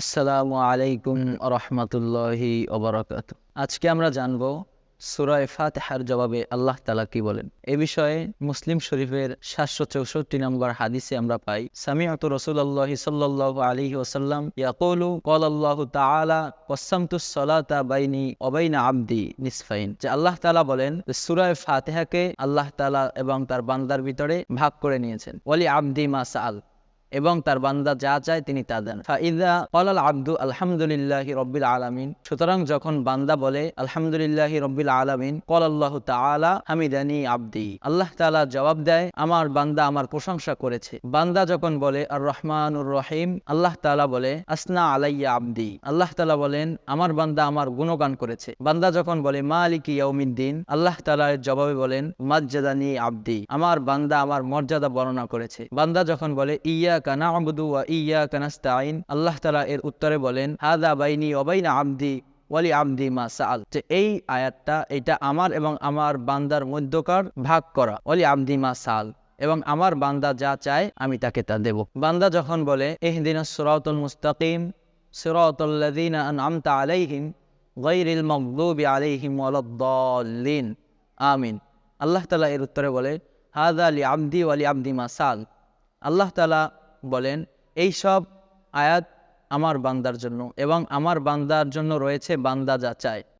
আসসালামু আলাইকুম রহমতুল্লাহি ওবরাকাত আজকে আমরা জানব সুরায় ফাতেহার জবাবে আল্লাহ তালা কি বলেন। এ বিষয়ে মুসলিম শরীফের সাতশো চৌষট্টি নম্বর হাদিসে আমরা পাই সামিয়াত রসুল্লাহ সাল্লাহ আলী ওসাল্লাম ইয়াকুলু কল আল্লাহ তাআলা কসামতুস সলাতা বাইনি অবাইনা আবদি নিসফাইন। যে আল্লাহ তালা বলেন সুরায় ফাতেহাকে আল্লাহ তালা এবং তার বান্দার ভিতরে ভাগ করে নিয়েছেন। ওয়ালি আবদি মা সাল এবং তার বান্দা যা চায় তিনি তা দেন। ফাইদা কলাল আব্দু আলহামদুলিল্লাহ রব্বিল আলামিন। সুতরাং যখন বান্দা বলে, আলহামদুলিল্লাহ রব্বিল আলামিন কল আল্লাহ তাআলা, হামিদানি আব্দি। আল্লাহ তাআলা জবাব দেয়, আমার বান্দা আমার প্রশংসা করেছে। বান্দা যখন বলে আর রহমানুর রহিম আল্লাহ তাআলা বলে, আসনা আলাইয়া আব্দি। আল্লাহ তালা বলেন, আমার বান্দা আমার গুণগান করেছে। বান্দা যখন বলে, মালিক ইয়াউমিদ্দিন আল্লাহ তাআলা এর জবাবে বলেন, মাজ্জাদানি আব্দি। আমার বান্দা আমার মর্যাদা বর্ণনা করেছে। বান্দা যখন বলে, ইয়া আল্লাহ তালা এর উত্তরে বলেন হাদা বাইনি ওবাইনা আব্দি ওয়ালি আব্দি মা সাল এই আয়াতটা, এটা আমার এবং আমার বান্দার মধ্যকার ভাগ করা ওয়ালি আব্দি মা সাল এবং আমার বান্দা যা চায়, আমি তাকে তা দেব। বান্দা যখন বলে এহদিন সিরাতুল মুস্তাকিম সিরাতুল্লাযীনা আনআমতা আলাইহিম গায়রিল মাগদুবি আলাইহিম ওয়ালাদ-দাল্লিন আমিন। আল্লাহ তাআলা এর উত্তরে বলে হাদা লি আব্দি ওয়ালি আব্দি মা সাল আল্লাহ তাআলা বলেন, এই সব আয়াত আমার বান্দার জন্য এবং আমার বান্দার জন্য রয়েছে বান্দা যা চায়।